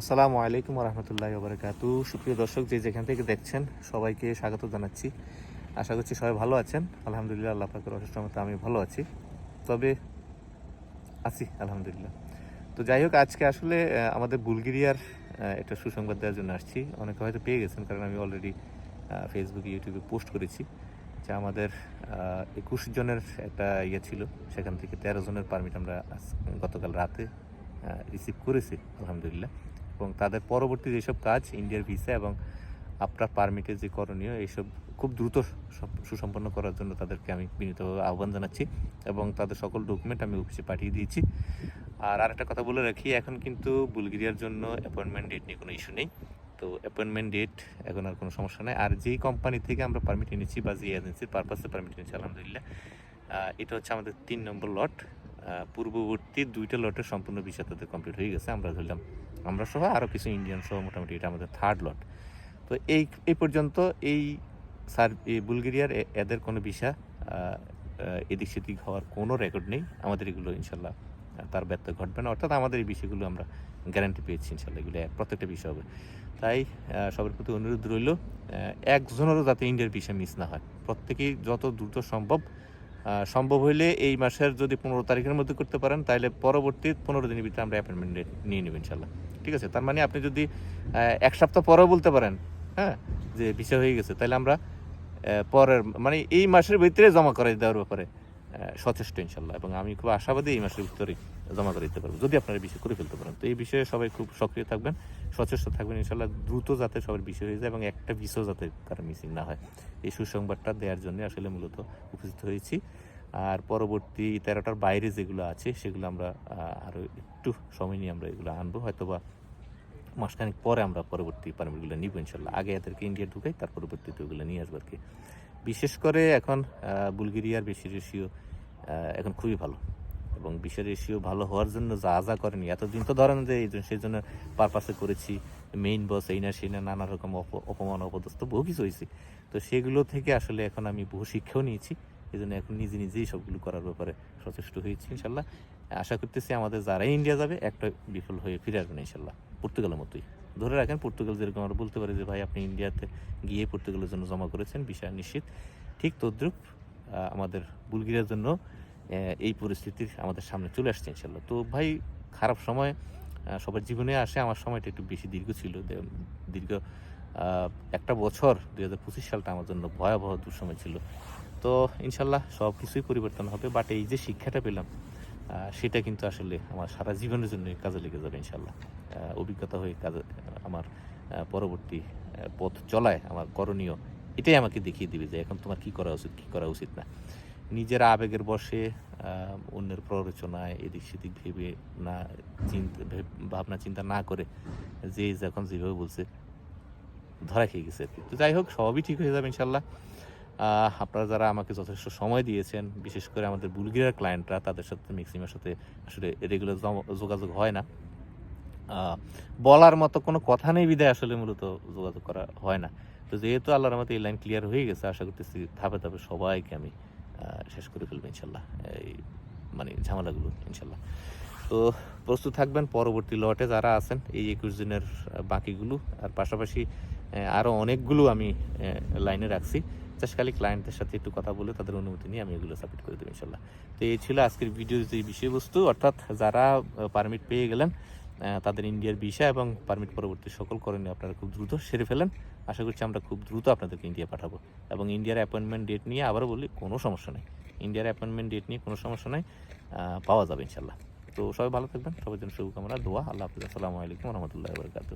আসসালামু আলাইকুম রহমতুল্লাহ বারকাতু সুপ্রিয় দর্শক, যে যেখান থেকে দেখছেন, সবাইকে স্বাগত জানাচ্ছি। আশা করছি সবাই ভালো আছেন। আলহামদুলিল্লাহ, আল্লাহ পাকের অশেষ মতো আমি ভালো আছি। তবে আছি, আলহামদুলিল্লাহ। তো যাই হোক, আজকে আসলে আমাদের বুলগেরিয়ার একটা সুসংবাদ দেওয়ার জন্য আসছি। অনেকে হয়তো পেয়ে গেছেন, কারণ আমি অলরেডি ফেসবুকে ইউটিউবে পোস্ট করেছি যে আমাদের একুশ জনের একটা ইয়ে ছিল। সেখান থেকে তেরো জনের পারমিট আমরা গতকাল রাতে রিসিভ করেছি, আলহামদুলিল্লাহ। এবং তাদের পরবর্তী যেসব কাজ ইন্ডিয়ার ভিসা এবং আপনার পারমিটের যে করণীয় এইসব খুব দ্রুত সুসম্পন্ন করার জন্য তাদেরকে আমি বিনীতভাবে আহ্বান জানাচ্ছি এবং তাদের সকল ডকুমেন্ট আমি অফিসে পাঠিয়ে দিয়েছি। আর আরেকটা কথা বলে রাখি, এখন কিন্তু বুলগেরিয়ার জন্য অ্যাপয়েন্টমেন্ট ডেট নিয়ে কোনো ইস্যু নেই। তো অ্যাপয়েন্টমেন্ট ডেট এখন আর কোনো সমস্যা নেই। আর যেই কোম্পানি থেকে আমরা পারমিট এনেছি বা যে এজেন্সির পারপাসে পারমিট এনেছি, আলহামদুলিল্লাহ এটা হচ্ছে আমাদের তিন নম্বর লট পূর্ববর্তী দুইটা লটের সম্পূর্ণ বিষয় তাদের কমপ্লিট হয়ে গেছে। আমরা ধরলাম, আমরা সহ আরও কিছু ইন্ডিয়ান সহ মোটামুটি এটা আমাদের থার্ড লট তো এই এই পর্যন্ত এই সার, এই বুলগেরিয়ার এদের কোনো বিষয় এদিক সেদিক হওয়ার কোনো রেকর্ড নেই। আমাদের এগুলো ইনশাল্লাহ তার ব্যর্থ ঘটবে না। অর্থাৎ আমাদের এই বিষয়গুলো আমরা গ্যারান্টি পেয়েছি ইনশাল্লাহ। এগুলো প্রত্যেকটা বিষয় হবে। তাই সবার প্রতি অনুরোধ রইল একজনেরও যাতে ইন্ডিয়ার বিষয় মিস না হয়। প্রত্যেকেই যত দ্রুত সম্ভব সম্ভব হইলে এই মাসের যদি পনেরো তারিখের মধ্যে করতে পারেন তাহলে পরবর্তী পনেরো দিনের ভিতরে আমরা অ্যাপয়েন্টমেন্ট নিয়ে নেব ইনশাল্লাহ। ঠিক আছে? তার মানে আপনি যদি এক সপ্তাহ পরেও বলতে পারেন হ্যাঁ যে বিষয় হয়ে গেছে তাহলে আমরা পরের মানে এই মাসের ভিতরে জমা করে দেওয়ার ব্যাপারে। সচেষ্ট ইনশাল্লাহ। এবং আমি খুব আশাবাদী এই মাসের ভিতরেই জমা করে দিতে পারব। যদি আপনারা বিষয় করে ফেলতে পারেন। তো এই বিষয়ে সবাই খুব সক্রিয় থাকবেন, সচেষ্ট থাকবেন ইনশাল্লাহ। দ্রুত যাতে সবার বিষয় হয়ে যায় এবং একটা বিষয় যাতে কারও মিসিং না হয়। এই সুসংবাদটা দেওয়ার জন্য আসলে মূলত উপস্থিত হয়েছি। আর পরবর্তী তেরোটার বাইরে যেগুলো আছে, সেগুলো আমরা আরও একটু সময় নিয়ে আমরা এগুলো আনব। হয়তো বা মাসখানেক পরে আমরা পরবর্তী পারমিটগুলো নিব ইনশাল্লাহ। আগে এদেরকে ইন্ডিয়া ঢুকাই, তার পরবর্তীতে ওগুলো নিয়ে আসব আর কি বিশেষ করে এখন বুলগেরিয়ার বেশি রেশিও এখন খুবই ভালো। এবং বিশ্বের রেশিও ভালো হওয়ার জন্য যা যা করেনি, এতদিন তো ধরেন যে এই জন্য- সেই জন্য পারপাসে করেছি মেইন বস এই না সেই না, নানা রকম অপ- অপমান, অপদস্থ, বহু কিছু হয়েছে। তো সেগুলো থেকে আসলে এখন আমি বহু শিক্ষাও নিয়েছি, এই জন্য এখন নিজে নিজেই সবগুলো করার ব্যাপারে সচেষ্ট হয়েছি, ইনশাল্লাহ। আশা করতেছি আমাদের যারাই ইন্ডিয়া যাবে, একটা বিফল হয়ে ফিরে আসবেন ইনশাল্লাহ। পর্তুগালের মতোই। ধরে রাখেন, পর্তুগাল যেরকম আমরা বলতে পারি যে, ভাই, আপনি ইন্ডিয়াতে গিয়ে পর্তুগালের জন্য জমা করেছেন, বিষয় নিশ্চিত। ঠিক তদ্রুপ আমাদের বুলগেরিয়ার জন্য এই পরিস্থিতির আমাদের সামনে চলে আসছে ইনশাল্লাহ তো ভাই, খারাপ সময় সবার জীবনে আসে, আমার সময়টা একটু বেশি দীর্ঘ ছিল। দীর্ঘ একটা বছর, দুই হাজার পঁচিশ সালটা আমার জন্য ভয়াবহ দুঃসময় ছিল। তো ইনশাল্লাহ সব কিছুই পরিবর্তন হবে বাট এই যে শিক্ষাটা পেলাম সেটা কিন্তু আসলে আমার সারা জীবনের জন্য কাজে লেগে যাবে ইনশাল্লাহ অভিজ্ঞতা হয়ে কাজে, আমার পরবর্তী পথ চলায় আমার করণীয় এটাই আমাকে দেখিয়ে দিবে যে এখন তোমার কি করা উচিত, কি করা উচিত না। নিজের আবেগের বসে অন্যের প্ররোচনায় এদিক সেদিক ভেবে না চিন্তা, ভেব- ভাবনা চিন্তা না করে যে যখন যেভাবে বলছে ধরা খেয়ে গেছে তো যাই হোক, সবই ঠিক হয়ে যাবে ইনশাল্লাহ আপনারা যারা আমাকে যথেষ্ট সময় দিয়েছেন, বিশেষ করে আমাদের বুলগেরিয়ার ক্লায়েন্টরা তাদের সাথে ম্যাক্সিমার সাথে আসলে রেগুলার যোগাযোগ হয় না। বলার মতো কোনো কথা নেই বিদায় আসলে মূলত যোগাযোগ করা হয় না। তো যেহেতু আল্লাহর মতো এই লাইন ক্লিয়ার হয়ে গেছে, আশা করতেছি ধাপে ধাপে সবাইকে আমি শেষ করে ফেলব ইনশাল্লাহ। এই মানে ঝামেলাগুলো, ইনশাল্লাহ। তো প্রস্তুত থাকবেন পরবর্তী লটে যারা আছেন, এই একুশ দিনের বাকিগুলো। আর পাশাপাশি আরও অনেকগুলো আমি লাইনে রাখছি। খালি ক্লায়েন্টদের সাথে একটু কথা বলে তাদের অনুমতি নিয়ে আমি এগুলো সাবমিট করে দেবো ইনশাল্লাহ। তো এই ছিল আজকের ভিডিও যে বিষয়বস্তু। অর্থাৎ যারা পারমিট পেয়ে গেলেন তাদের ইন্ডিয়ার ভিসা এবং পারমিট পরবর্তী সকল করণীয় আপনারা খুব দ্রুত সেরে ফেলেন। আশা করছি আমরা খুব দ্রুত আপনাদেরকে ইন্ডিয়া পাঠাবো। এবং ইন্ডিয়ার অ্যাপয়েন্টমেন্ট ডেট নিয়ে আবারও বলি, কোনো সমস্যা নেই। ইন্ডিয়ার অ্যাপয়েন্টমেন্ট ডেট নিয়ে কোনো সমস্যা নেই পাওয়া যাবে ইনশাল্লাহ। তো সবাই ভালো থাকবেন, সবার জন্য শুভকামনা, দোয়া। আল্লাহ হাফিজ। আসসালামু আলাইকুম রহমতুল্লাহ বরকাত